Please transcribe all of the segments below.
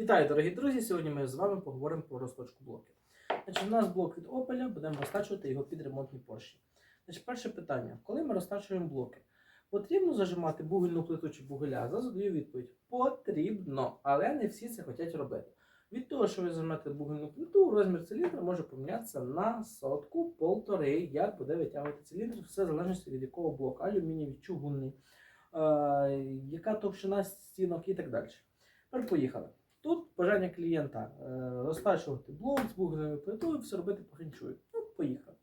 Вітаю, дорогі друзі! Сьогодні ми з вами поговоримо про розточку блоків. Значить, у нас блок від Opel, будемо розтачувати його під ремонтні поршні. Значить, перше питання: коли ми розтачуємо блоки, потрібно зажимати бугельну плиту чи бугеля? За задаю відповідь: потрібно, але не всі це хочуть робити. Від того, що ви зажмете бугельну плиту, розмір циліндра може помінятися на сотку, полтори, як буде витягувати циліндр, все залежить від якого блоку, алюмінієвий, чугунний, е, яка товщина стінок і так далі. Тепер поїхали. Тут бажання клієнта е, розтачувати блок з бугельною плитою, все робити по. Ну, поїхали.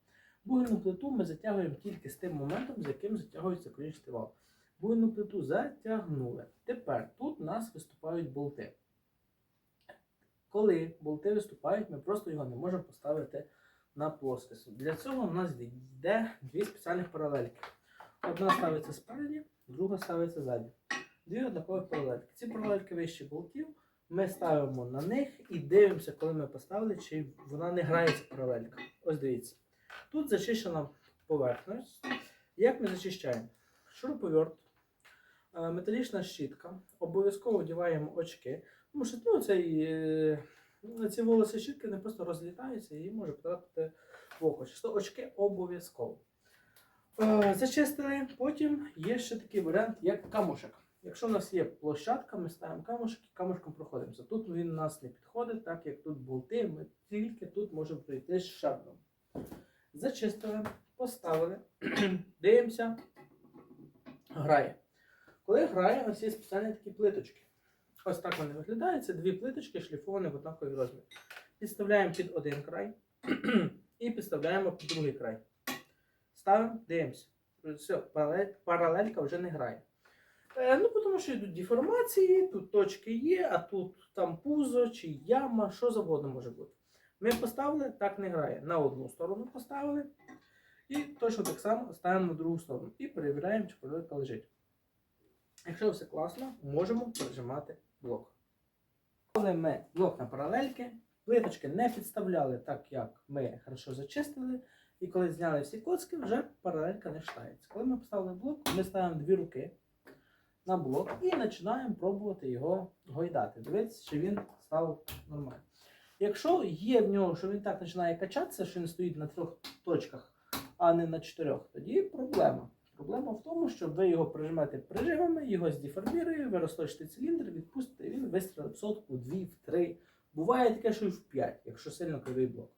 Бугельну плиту ми затягуємо тільки з тим моментом, з яким затягується конічний вал. Бугельну плиту затягнули. Тепер тут у нас виступають болти. Коли болти виступають, ми просто його не можемо поставити на плоскость. Для цього в нас йде дві спеціальних паралельки. Одна ставиться спереді, друга ставиться ззаді. Дві однакові паралельки. Ці паралельки вище болтів. Ми ставимо на них і дивимося, коли ми поставили, чи вона не грається паралелька. Ось дивіться. Тут зачищена поверхність. Як ми зачищаємо? Шуруповерт, е, металічна щітка. Обов'язково вдіваємо очки. Тому що ну, цей, е, ці волоси щітки не просто розлітаються і може потрапити в око. Що очки обов'язково. Е, Зачистили. Потім є ще такий варіант, як камушек. Якщо у нас є площадка, ми ставимо камушек і камушком проходимося. Тут він у нас не підходить, так як тут болти, ми тільки тут можемо пройти з шаром. Зачистили, поставили, дивимося, грає. Коли грає, ось є спеціальні такі плиточки. Ось так вони виглядають. Це дві плиточки шліфовані в однаковий розмір. Підставляємо під один край і підставляємо під другий край. Ставимо, дивимося. Все, паралель- паралелька вже не грає. Е, ну, тому що йдуть деформації, тут точки є, а тут там пузо чи яма, що завгодно може бути. Ми поставили, так не грає. На одну сторону поставили. І точно так само ставимо на другу сторону. І перевіряємо, чи паралелька лежить. Якщо все класно, можемо прижимати блок. Коли ми блок на паралельки, плиточки не підставляли так, як ми хорошо зачистили. І коли зняли всі коцки, вже паралелька не штається. Коли ми поставили блок, ми ставимо дві руки на блок і починаємо пробувати його гойдати. Дивитися, чи він став нормально. Якщо є в нього, що він так починає качатися, що він стоїть на трьох точках, а не на чотирьох, тоді проблема. Проблема в тому, що ви його прижмете прижимами, його здеформірує, ви розточите циліндр, відпустите, він вистрілить в сотку, дві, в три. Буває таке, що і в п'ять, якщо сильно кривий блок.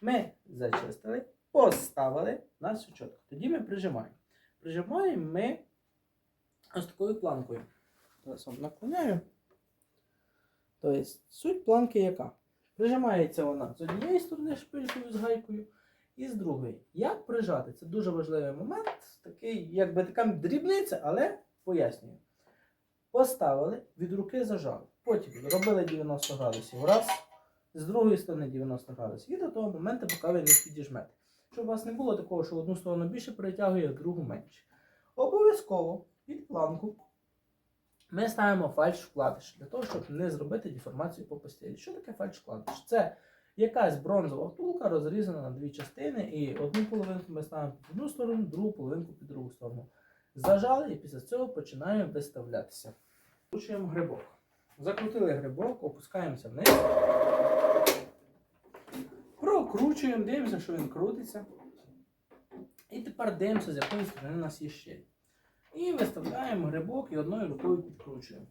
Ми зачистили, поставили на все. Тоді ми прижимаємо. Прижимаємо ми ось такою планкою. Зараз вам наклоняю. Тобто, суть планки яка? Прижимається вона з однієї сторони шпилькою з гайкою і з другої. Як прижати? Це дуже важливий момент, такий, якби така дрібниця, але пояснюю. Поставили, від руки зажали. Потім робили 90 градусів раз, з другої сторони 90 градусів. І до того моменту, поки ви не підіжмете. Щоб у вас не було такого, що одну сторону більше перетягує, а другу менше. Обов'язково під планку ми ставимо фальш-вкладиш для того, щоб не зробити деформацію по постелі. Що таке фальш-вкладиш? Це якась бронзова втулка розрізана на дві частини, і одну половинку ми ставимо під одну сторону, другу половинку під другу сторону. Зажали і після цього починаємо виставлятися. Кручуємо грибок. Закрутили грибок, опускаємося вниз. Прокручуємо, дивимося, що він крутиться. І тепер дивимося, з якої сторони у нас є щель. І виставляємо грибок і одною рукою підкручуємо.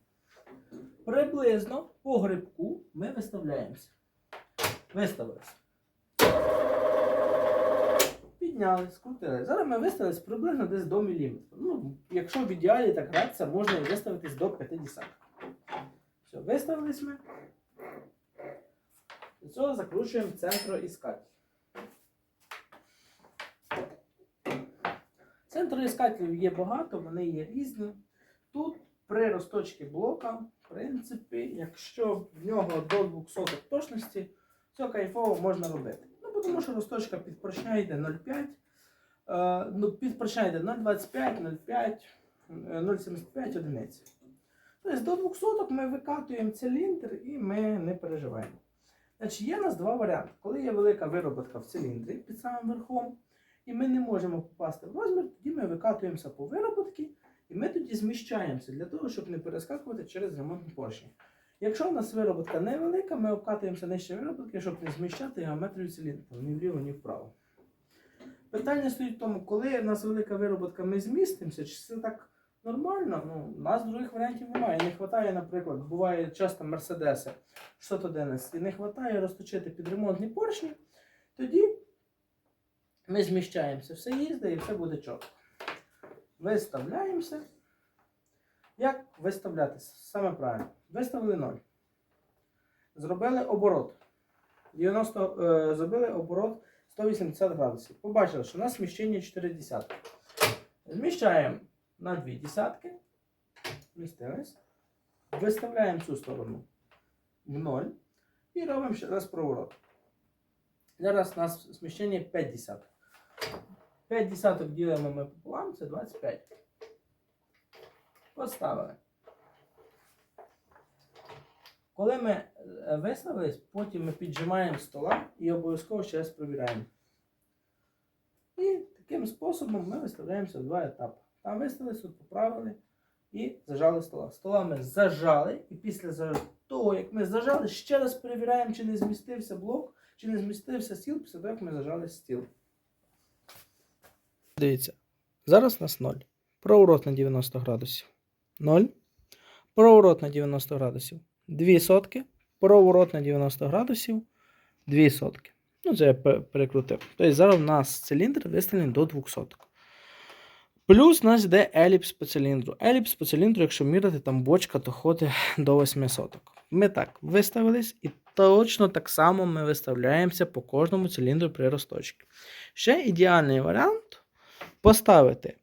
Приблизно по грибку ми виставляємося. Виставилися. Підняли, скрутили. Зараз ми виставились приблизно десь до міліметра. Ну, якщо в ідеалі так гратися, можна і виставитись до 50. Все, виставились ми. До цього закручуємо центроіскатель. Центроіскателів є багато, вони є різні. Тут при розточці блока, в принципі, якщо в нього до 200 точності, все кайфово можна робити. Ну, тому що розточка під поршня йде 0,5, е, ну, під поршня йде 0,25, 0,5, е, 0,75 одиниці. Тобто до 200 ми викатуємо циліндр і ми не переживаємо. Значить, є у нас два варіанти. Коли є велика вироботка в циліндрі під самим верхом, і ми не можемо попасти в розмір, тоді ми викатуємося по вироботці, і ми тоді зміщаємося для того, щоб не перескакувати через ремонтні поршні. Якщо у нас вироботка невелика, ми обкатуємося нижче вироботки, щоб не зміщати геометрію циліндра ні вліво, ні вправо. Питання стоїть в тому, коли в нас велика вироботка, ми змістимося, чи це так нормально? Ну, у нас других варіантів немає. Не вистачає, наприклад, буває часто Мерседеси 611, не вистачає розточити під ремонтні поршні, тоді ми зміщаємося, все їздить і все буде чітко. Виставляємося. Як виставлятися? Саме правильно. Виставили 0. Зробили оборот. 90, е, зробили оборот 180 градусів. Побачили, що у нас сміщення 4 десятки. Зміщаємо на 2 десятки. Вмістились. Виставляємо цю сторону в 0. І робимо ще раз проворот. Зараз у нас сміщення 5 десяток. 5 десяток ділимо ми пополам, це 25. Поставили. Коли ми е, виставились, потім ми піджимаємо стола і обов'язково ще раз провіряємо. І таким способом ми виставляємося в два етапи. Там виставились, тут поправили і зажали стола. Стола ми зажали, і після того, як ми зажали, ще раз перевіряємо, чи не змістився блок, чи не змістився стіл, після того, як ми зажали стіл. Дивіться, зараз у нас 0. Проворот на 90 градусів. 0. Проворот на 90 градусів. 2 сотки. Проворот на 90 градусів. 2 сотки. Ну, це я перекрутив. Тобто зараз у нас циліндр виставлений до 2 соток. Плюс у нас йде еліпс по циліндру. Еліпс по циліндру, якщо міряти, там бочка, то ходить до 8 соток. Ми так виставились, і точно так само ми виставляємося по кожному циліндру при розточці. Ще ідеальний варіант поставити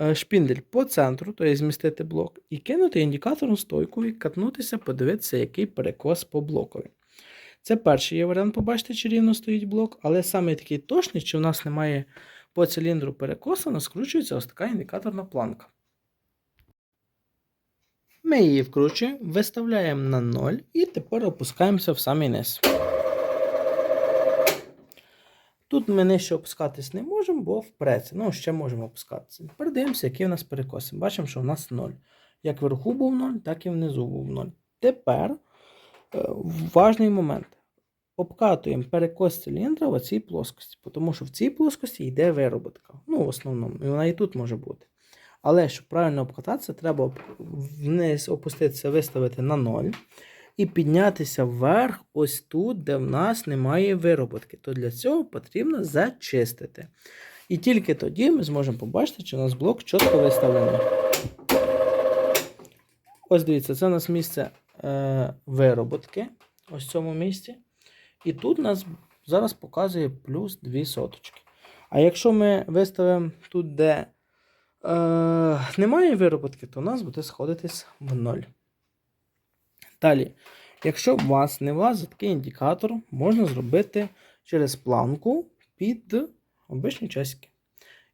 е, шпіндель по центру, тобто змістити блок, і кинути індикаторну стойку і катнутися, подивитися, який перекос по блокові. Це перший є варіант, побачити, чи рівно стоїть блок, але саме такий точний, чи у нас немає по циліндру перекоса, у нас скручується ось така індикаторна планка. Ми її вкручуємо, виставляємо на 0 і тепер опускаємося в самий низ. Тут ми нижче опускатись не можемо, бо впреться. Ну, ще можемо опускатися. Тепер які у нас перекоси. Бачимо, що у нас 0. Як вверху був 0, так і внизу був 0. Тепер е, важний момент. Обкатуємо перекос циліндра в цій плоскості, тому що в цій плоскості йде вироботка. Ну, в основному, і вона і тут може бути. Але щоб правильно обкататися, треба вниз опуститися, виставити на 0 і піднятися вверх, ось тут, де в нас немає вироботки. То для цього потрібно зачистити. І тільки тоді ми зможемо побачити, чи у нас блок чітко виставлений. Ось дивіться, це у нас місце е, вироботки. Ось в цьому місці. І тут нас зараз показує плюс 2 соточки. А якщо ми виставимо тут, де е, немає вироботки, то у нас буде сходитись в 0. Далі, якщо у вас не влазить такий індикатор, можна зробити через планку під обичні часики.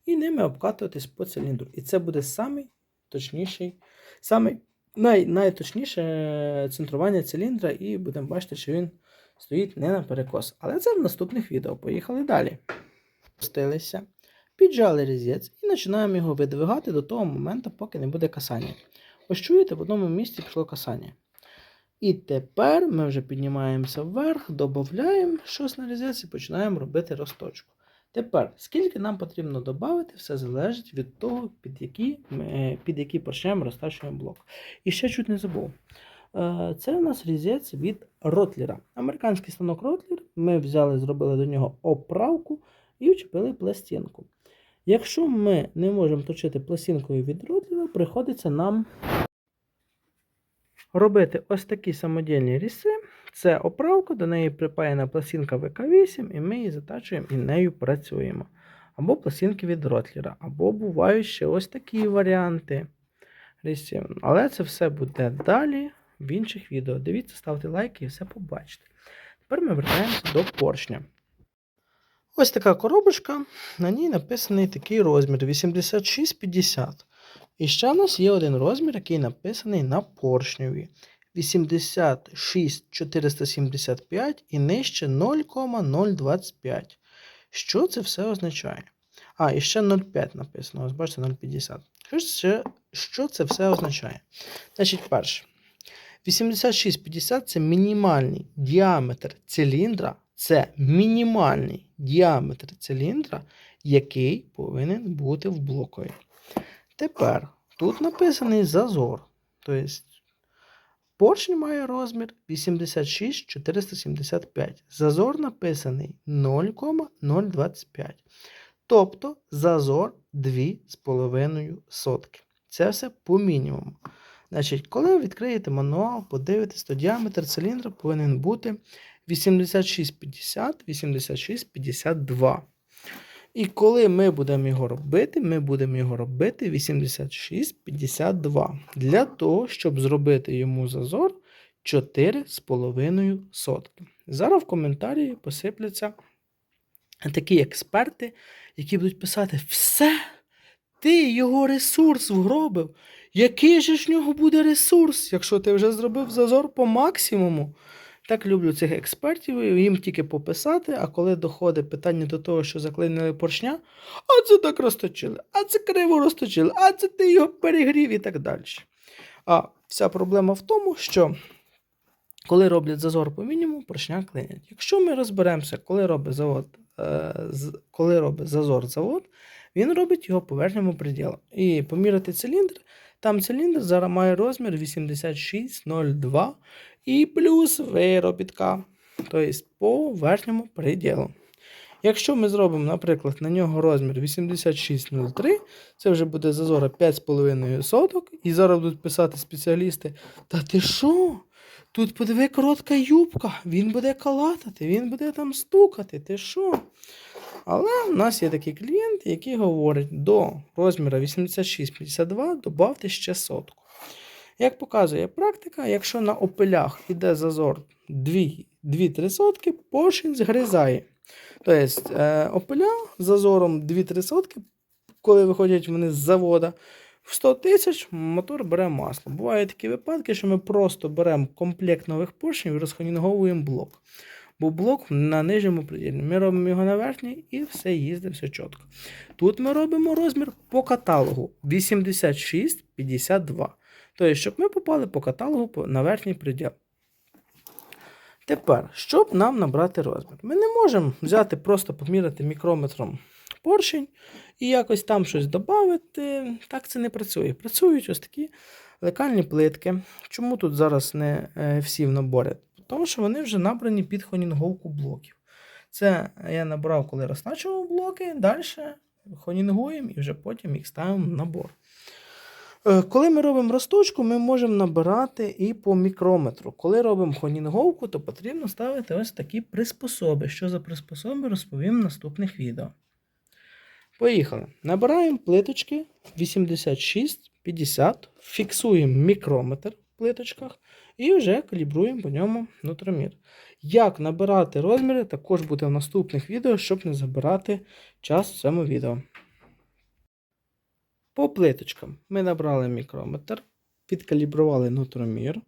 І ними обкатуватись по циліндру. І це буде самий точніший, самий най, найточніше центрування циліндра, і будемо бачити, що він стоїть не на перекос. Але це в наступних відео. Поїхали далі. Пустилися, піджали різець і починаємо його видвигати до того моменту, поки не буде касання. Ось чуєте, в одному місці пішло касання. І тепер ми вже піднімаємося вверх, додаємо щось на різець і починаємо робити розточку. Тепер, скільки нам потрібно додати, все залежить від того, під які, ми- під які поршнем розтачуємо блок. І ще чуть не забув. Е, Це у нас різець від Ротлера. Американський станок Ротлер. Ми взяли, зробили до нього оправку і вчепили пластинку. Якщо ми не можемо точити пластинкою від Ротлера, приходиться нам робити ось такі самодільні ріси. Це оправка, до неї припаяна пластинка ВК8, і ми її затачуємо і нею працюємо. Або пластинки від Ротлера, або бувають ще ось такі варіанти різців. Але це все буде далі в інших відео. Дивіться, ставте лайки і все побачите. Тепер ми вертаємося до поршня. Ось така коробочка, на ній написаний такий розмір 8650. І ще в нас є один розмір, який написаний на поршневі. 86475 і нижче 0,025. Що це все означає? А, і ще 0,5 написано. Ось бачите, 0,50. Що, що це все означає? Значить, перше. 8650 це мінімальний діаметр циліндра. Це мінімальний діаметр циліндра, який повинен бути в блокові. Тепер тут написаний зазор. Тобто поршень має розмір 86 475. Зазор написаний 0,025. Тобто зазор 2,5 сотки. Це все по мінімуму. Значить, коли відкриєте мануал, подивитесь, то діаметр циліндра повинен бути 8650, 8652. І коли ми будемо його робити, ми будемо його робити 8652. Для того, щоб зробити йому зазор 4,5 сотки. Зараз в коментарі посипляться такі експерти, які будуть писати: все, ти його ресурс вгробив. Який же ж в нього буде ресурс, якщо ти вже зробив зазор по максимуму? Так люблю цих експертів, їм тільки пописати, а коли доходить питання до того, що заклинили поршня, а це так розточили, а це криво розточили, а це ти його перегрів і так далі. А вся проблема в тому, що коли роблять зазор по мінімуму, поршня клинять. Якщо ми розберемося, коли робить завод, е, коли робить зазор завод, він робить його по верхньому приділу. І поміряти циліндр, там циліндр зараз має розмір 86,02 і плюс виробітка, тобто по верхньому приділу. Якщо ми зробимо, наприклад, на нього розмір 86,03, це вже буде зазора 5,5 соток, і зараз будуть писати спеціалісти: Та ти що? Тут подиви коротка юбка, він буде калатати, він буде там стукати, ти що? Але в нас є такий клієнт, який говорить, до розміру 86,52 додавте ще сотку. Як показує практика, якщо на опилях іде зазор 2-3 сотки, поршень згризає. Тобто е, опиля з зазором 2-3 сотки, коли виходять вони з завода, в 100 тисяч мотор бере масло. Бувають такі випадки, що ми просто беремо комплект нових поршнів і розхонінговуємо блок. Бо блок на нижньому приділі. Ми робимо його на верхній і все їздить, все чітко. Тут ми робимо розмір по каталогу 86,52. Тобто, щоб ми попали по каталогу на верхній приділ. Тепер, щоб нам набрати розмір, ми не можемо взяти, просто поміряти мікрометром поршень і якось там щось додати. Так це не працює. Працюють ось такі лекальні плитки. Чому тут зараз не е, всі в наборі? Тому що вони вже набрані під хонінговку блоків. Це я набрав, коли розтачував блоки, далі хонінгуємо і вже потім їх ставимо в набор. Е, Коли ми робимо розточку, ми можемо набирати і по мікрометру. Коли робимо хонінговку, то потрібно ставити ось такі приспособи. Що за приспособи, розповім в наступних відео. Поїхали. Набираємо плиточки 86-50, фіксуємо мікрометр в плиточках і вже калібруємо по ньому нутромір. Як набирати розміри, також буде в наступних відео, щоб не забирати час в цьому відео. По плиточкам ми набрали мікрометр, підкалібрували нутромір.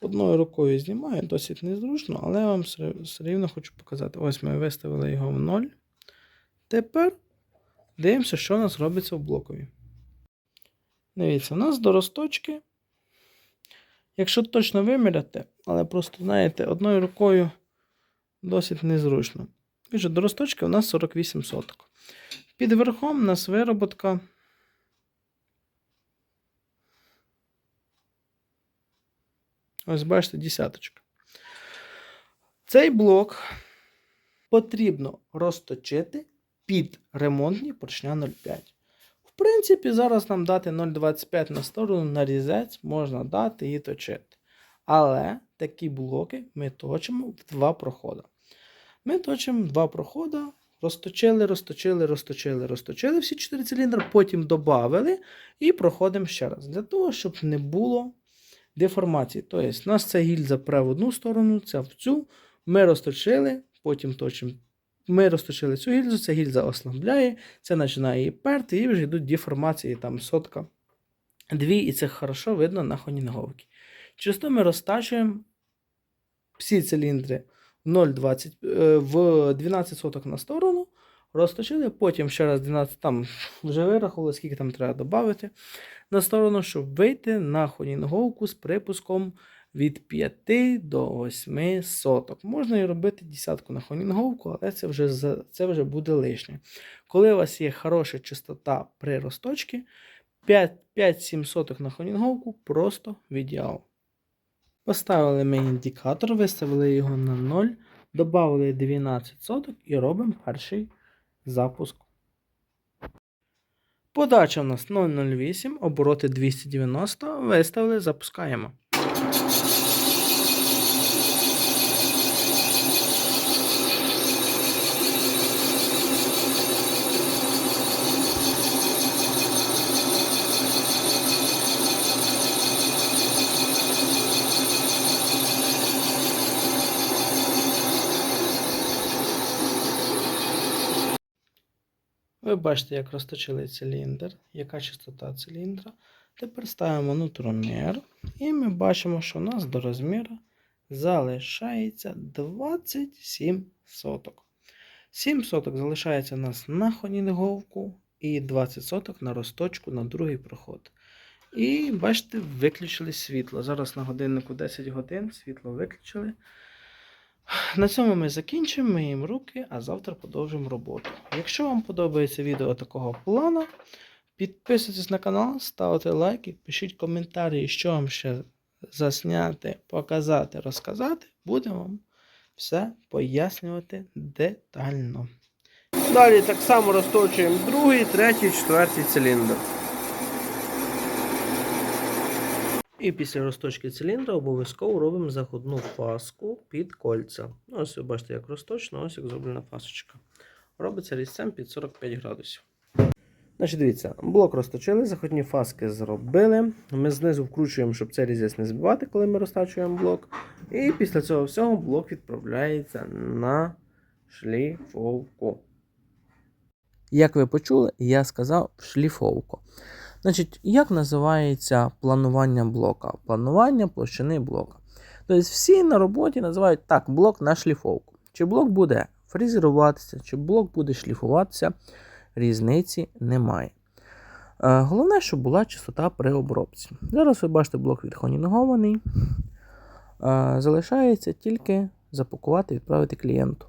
Одною рукою знімаю, досить незручно, але я вам все рівно хочу показати. Ось ми виставили його в 0. Тепер дивимося, що у нас робиться в блокові. Дивіться, у нас до розточки. Якщо точно виміряти, але просто, знаєте, одною рукою досить незручно. Отже, до розточки у нас 48 соток. Під верхом у нас вироботка. Ось бачите, десяточка. Цей блок потрібно розточити під ремонтні поршня 0,5. В принципі, зараз нам дати 0,25 на сторону на різець можна дати і точити. Але такі блоки ми точимо в два проходи. Ми точимо два проходи, розточили, розточили, розточили, розточили всі 4 циліндри, потім додали і проходимо ще раз. Для того, щоб не було деформації. Тобто, у нас ця гільза пре в одну сторону, ця в цю. Ми розточили, потім точимо. Ми розточили цю гільзу, ця гільза ослабляє, це починає її перти, і вже йдуть деформації, там сотка, дві, і це хорошо видно на хонінговці. Через то ми розтачуємо всі циліндри 0,20, е, в 12 соток на сторону, розточили, потім ще раз 12, там вже вирахували, скільки там треба додати на сторону, щоб вийти на хонінговку з припуском від 5 до 8 соток. Можна і робити десятку на хонінговку, але це вже, це вже буде лишнє. Коли у вас є хороша частота при росточці, 5-7 соток на хонінговку просто в ідеал. Поставили ми індикатор, виставили його на 0, додали 12 соток і робимо перший запуск. Подача у нас 0,08, обороти 290, виставили, запускаємо. Ви бачите, як розточили циліндр, яка частота циліндра. Тепер ставимо нутромір, і ми бачимо, що у нас до розміру залишається 27 соток. 7 соток залишається у нас на хонінговку і 20 соток на розточку на другий проход. І бачите, виключили світло. Зараз на годиннику 10 годин світло виключили. На цьому ми закінчимо, миємо руки, а завтра продовжимо роботу. Якщо вам подобається відео такого плану, підписуйтесь на канал, ставте лайки, пишіть коментарі, що вам ще засняти, показати, розказати. Будемо вам все пояснювати детально. Далі так само розточуємо другий, третій, четвертий циліндр. І після розточки циліндра обов'язково робимо заходну фаску під кольця. Ну, ось ви бачите, як розточено, ось як зроблена фасочка. Робиться різцем під 45 градусів. Значить, дивіться, блок розточили, заходні фаски зробили. Ми знизу вкручуємо, щоб цей різець не збивати, коли ми розтачуємо блок. І після цього всього блок відправляється на шліфовку. Як ви почули, я сказав шліфовку. Значить, як називається планування блока? Планування площини блока. Тобто всі на роботі називають так, блок на шліфовку. Чи блок буде фрезеруватися, чи блок буде шліфуватися, різниці немає. Е, Головне, щоб була частота при обробці. Зараз ви бачите, блок відхонігований. Е, Залишається тільки запакувати і відправити клієнту.